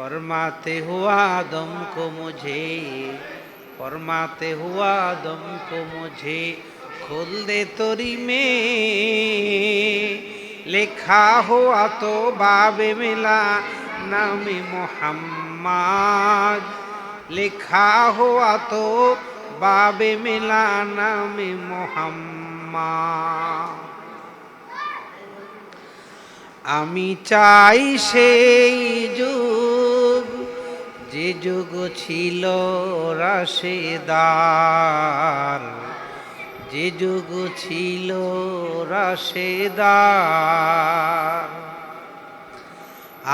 फरमाते हुआ दम को मुझे फरमाते हुआ दम को मुझे खोल दे तोरी में लिखा हुआ तो बाबे मिला नाम मोहम्मद लिखा हुआ तो बाबे मिला नाम मोहम्मद আমি চাই সেই যুগ যে যুগ ছিল রাশেদার, যে যুগ ছিল রাশেদার।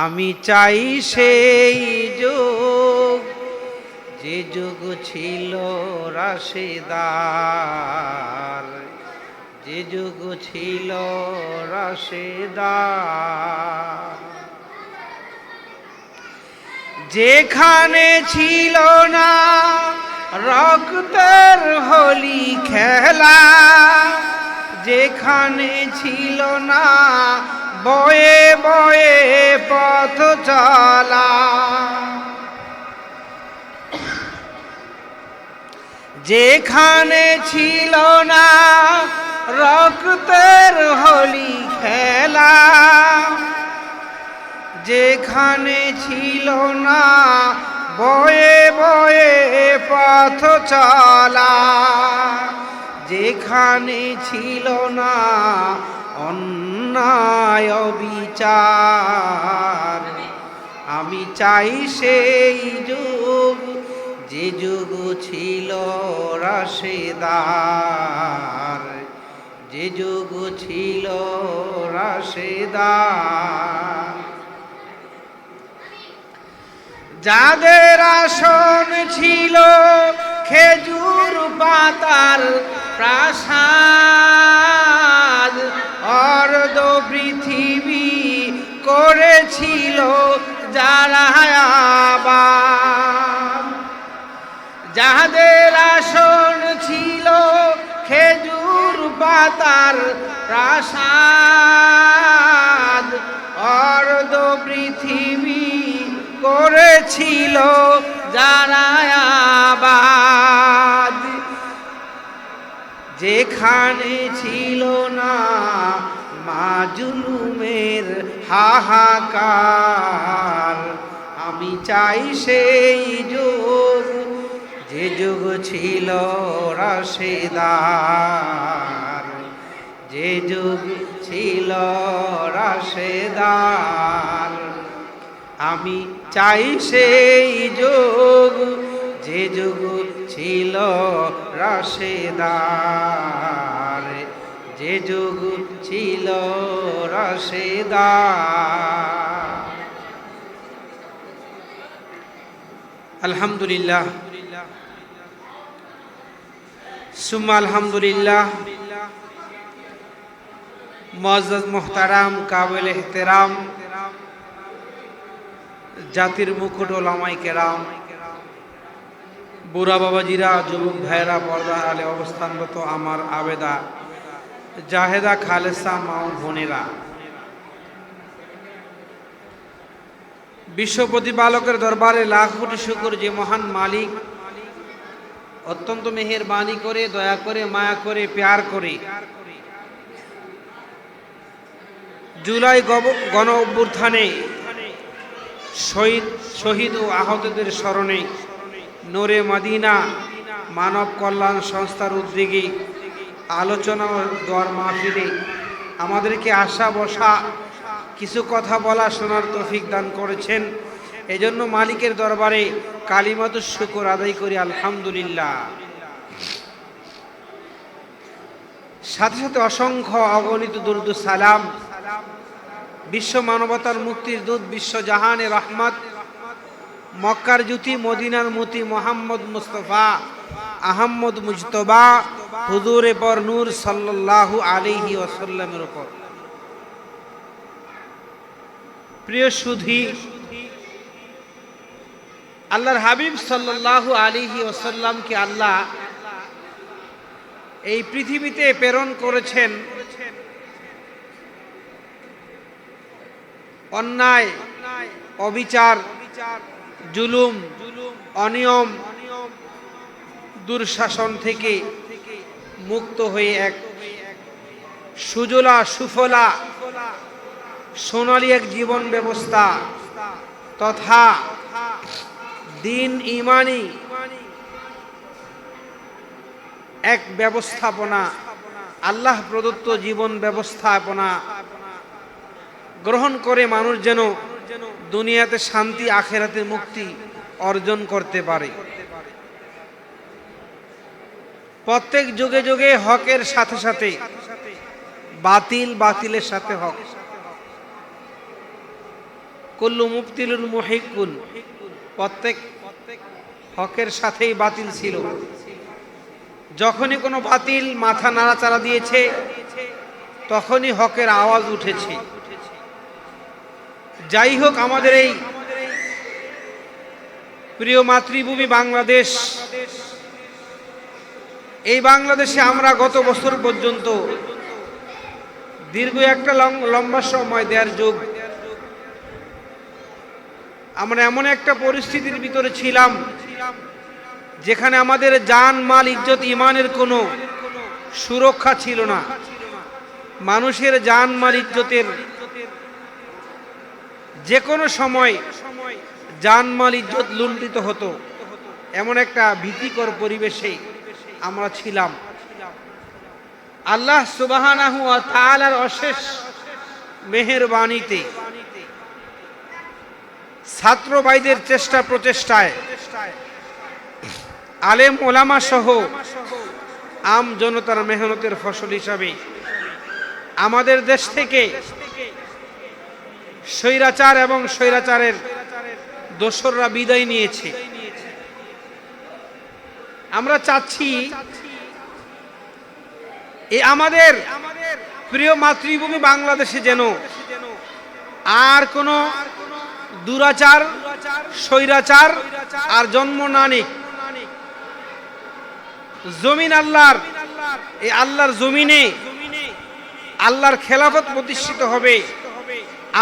আমি চাই সেই যুগ, যে যুগ ছিল রাশেদার, যে যুগ ছিল রাশেদার। যেখানে ছিল না রক্তের হোলি খেলা, যেখানে ছিল না বয়ে বয়ে পথ চলা। যেখানে ছিল না রক্তের হোলি খেলা যেখানে ছিল না, বয়ে বয়ে পথ চলা। যেখানে ছিল না, অন্যায় বিচার আমি চাই সেই যুগ, যে যুগ ছিল রাশেদার। যে যুগ ছিল রাশেদার। যাদের আসন ছিল খেজুর পাতার প্রাসাদ, অর্ধ পৃথিবী করেছিল যারা যাদের আসন ছিল খেজুর পাতার প্রাসাদ, অর্ধ পৃথিবী করেছিল যারা আবাদ। যেখানে ছিল না মা জুলুমের হাহাকার, আমি চাই সেই যুগ, যে যুগ ছিল রাশেদার। যে যুগ ছিল রাশেদার, আমি চাই সেই যুগ, যে যুগ ছিল রাশেদার। যে যুগ ছিল রাশেদার। আলহামদুলিল্লাহ। সুম্মা আলহামদুলিল্লাহ। মজদ মোহতারাম কাবিল এহতেরাম জাতির মুকুট ওলামাই কেরাম। বুড়া বাবাজিরা, যুবক ভাইরা পর্দা আলে অবস্থানরত আমার আবেদা, জাহেদা, খালেসা মাও বোনেরা। বিশ্ব প্রতিপালকের দরবারে লাখ কোটি শুকুর যে মহান মালিক, অত্যন্ত মেহেরবানি করে, দয়া করে, মায়া করে, প্যার করে। জুলাই গণ অভ্যুত্থানে শহীদ শহীদ ও আহতদের স্মরণে নোরে মাদিনা মানব কল্যাণ সংস্থার উদ্যোগে আলোচনা ও দোয়ার মাহফিলে আমাদেরকে আশা বসা, কিছু কথা বলা শোনার তৌফিক দান করেছেন। এজন্য মালিকের দরবারে কালিমাতুর শুকর আদায় করি, আলহামদুলিল্লাহ। সাথে সাথে অসংখ্য অগণিত দুর্দু সালাম বিশ্ব মানবতার মুক্তির দূত বিশ্ব জাহানে রহমত, মক্কার জ্যোতি মদিনার মতি মোহাম্মদ মুস্তফা, আহম্মদ মুজতবা হুদুরে পর নূর সাল্লাল্লাহু আলিহি ওয়াসাল্লামের উপর। প্রিয় সুধী, আল্লাহর হাবিব সাল্লাল্লাহু আলাইহি ওয়াসাল্লামকে আল্লাহ এই পৃথিবীতে প্রেরণ করেছেন অন্যায়, অবিচার, জুলুম, অনিয়ম দুঃশাসন থেকে মুক্ত হয়ে এক সুজলা, সুফলা, সোনালী এক জীবন ব্যবস্থা তথা দিন ইমানি এক ব্যবস্থাপনা, আল্লাহ প্রদত্ত জীবন ব্যবস্থাপনা গ্রহণ করে মানুষ যেন দুনিয়াতে শান্তি, আখেরাতে মুক্তি অর্জন করতে পারে। প্রত্যেক যুগে যুগে হকের সাথে সাথে বাতিল বাতিলের সাথে হক। কুল্লু মুফতিলুল মুহিকুল প্রত্যেক হকের সাথেই বাতিল ছিল। যখনই কোনো বাতিল মাথা নাড়াচাড়া দিয়েছে, তখনই হকের আওয়াজ উঠেছে। যাই হোক, আমাদের এই প্রিয় মাতৃভূমি বাংলাদেশ, এই বাংলাদেশে আমরা গত বছর পর্যন্ত দীর্ঘ একটা লম্বা সময় দেড় যুগ, আমরা এমন একটা পরিস্থিতির ভিতরে ছিলাম যেখানে আমাদের জান মাল, ইজ্জত, ইমানের কোনো সুরক্ষা ছিল না। মানুষের জান মাল, ইজ্জতের যে কোনো সময় জান মাল ইজ্জত লুণ্ঠিত হতো। এমন একটা ভীতিকর পরিবেশে আমরা ছিলাম। আল্লাহ সুবাহানাহু তাআলার অশেষ মেহেরবাণীতে ছাত্র ভাইদের চেষ্টা প্রচেষ্টায় আলেম ওলামা সহ আম জনতার মেহনতের ফসল হিসাবে আমাদের দেশ থেকে স্বৈরাচার এবং স্বৈরাচারের দোসররা বিদায় নিয়েছে। আমরা চাচ্ছি এই আমাদের প্রিয় মাতৃভূমি বাংলাদেশে যেন আর কোনো দুরাচার, স্বৈরাচার আর জন্ম না নিক। জমিন আল্লাহর এই আল্লাহর জমিনে আল্লাহর খেলাফত প্রতিষ্ঠিত হবে।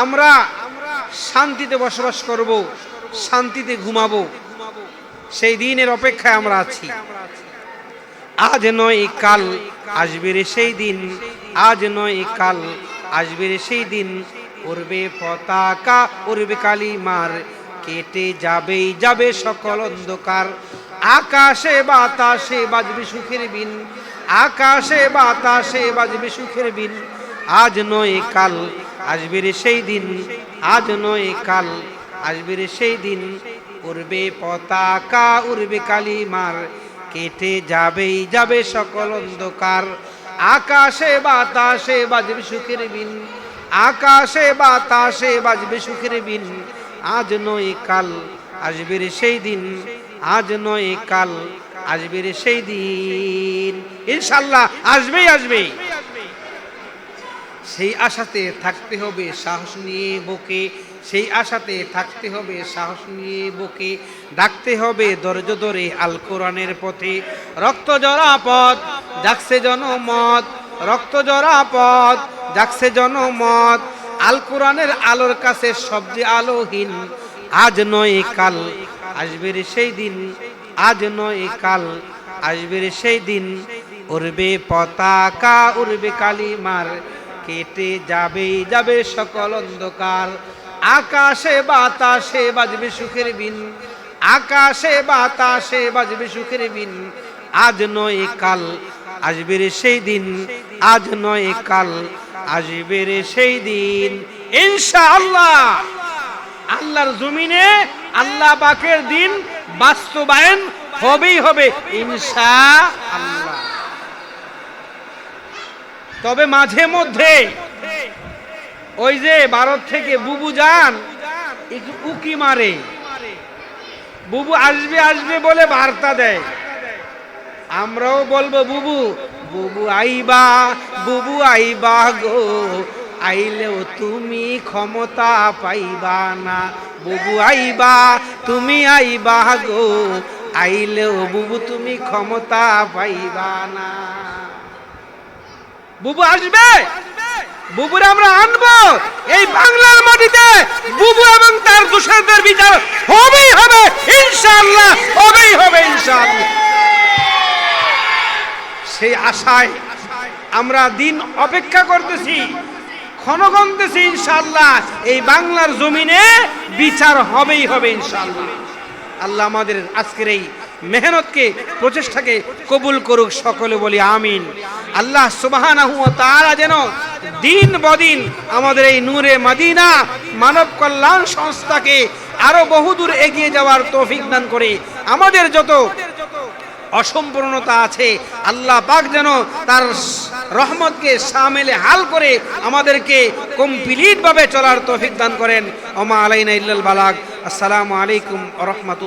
আমরা শান্তিতে বসবাস করব, শান্তিতে ঘুমাবো। সেই দিনের অপেক্ষায় আমরা আছি। আজ নয় কাল আসবে রে সেই দিন, আজ নয় কাল আসবে রে সেই দিন। উড়বে পতাকা, উড়বে কালিমার, কেটে যাবেই, যাবে সকল অন্ধকার। আকাশে বাতাসে বাজবে সুখের বিন, আকাশে বাতাসে বাজবে সুখের বিন। আজ নয় কাল আসবে রে সেই দিন, আজ নয় কাল। আসবে রে সেই দিন, উড়বে পতাকা, উড়বে কালিমার। কেটে যাবেই, যাবে সকল অন্ধকার। আকাশে বাতাসে বাজবে সুখের বিন। আকাশে বাতাসে বাজবে সুখের বিন। আজ নয় কাল, আসবে সেই দিন। আজ নয় কাল, আসবে সেই দিন। ইনশাল্লাহ, আসবেই আসবে সেই আশাতে থাকতে হবে, সাহস নিয়ে বুকে। সেই আশাতে থাকতে হবে, সাহস নিয়ে বুকে। ডাকতে হবে দরজ ধরে আল কোরআনের পথে। রক্ত জরা পথ ডাকছে জনমত। রক্ত জরা পথ ডাকছে জনমত। আল কোরআনের আলোর কাছে সবচেয়ে আলোহীন, আজ নয় কাল, আসবে সেই দিন। আজ নয় কাল, আসবে সেই দিন। উড়বে পতাকা, উড়বে কালিমার। কেটে যাবে যাবে সকল অন্ধকার। আকাশে বাতাসে বাজবে সুখের বিন। আকাশে বাতাসে বাজবে সুখের বিন। আজ নয় কাল, আসবে রে সেই দিন। আজ নয় কাল, আসবে রে সেই দিন। ইনশাআল্লাহ। আল্লাহর জমিনে আল্লাহ পাকের দিন বাস্তবায়ন হবেই হবে ইনশা আল্লাহ তবে মাঝে মধ্যে ওই যে ভারত থেকে বুবু যান উকি মারে। বুবু আসবে আসবে বলে বার্তা দেয়। আমরাও বলব, বুবু বুবু আইবা বুবু আইবা গো, আইলেও তুমি ক্ষমতা পাইবা না। বুবু আইবা, তুমি আইবা গো, আইলেও বুবু তুমি ক্ষমতা পাইবা না। বুবু আসবে? বুবুরে আমরা আনব। এই বাংলার মাটিতে বুবু এবং তার দোষরদের বিচার হবেই হবে, ইনশাআল্লাহ, হবেই হবে, ইনশাআল্লাহ। সেই আশায় আমরা দিন অপেক্ষা করতেছি, ক্ষণগন্তেছি, ইনশাআল্লাহ। এই বাংলার জমিনে বিচার হবেই হবে, ইনশাআল্লাহ। আল্লাহ আমাদের আজকের এই মেহনতকে, প্রচেষ্টাকে কবুল করুক সকলে বলি আমিন। আল্লাহ সুবহানাহু তারা যেন দিন বদিন আমাদের এই নূরে মাদিনা মানব কল্যাণ সংস্থাকে আরও বহুদূর এগিয়ে যাওয়ার তৌফিক দান করে আমাদের যত অসম্পূর্ণতা আছে, আল্লাহ পাক যেন তার রহমতকে সামেলে হাল করে আমাদেরকে কমপ্লিট ভাবে চলার তৌফিক দান করেন। ওমা আলাইনা ইল্লাল বালাগ। আসসালামু আলাইকুম রহমতুল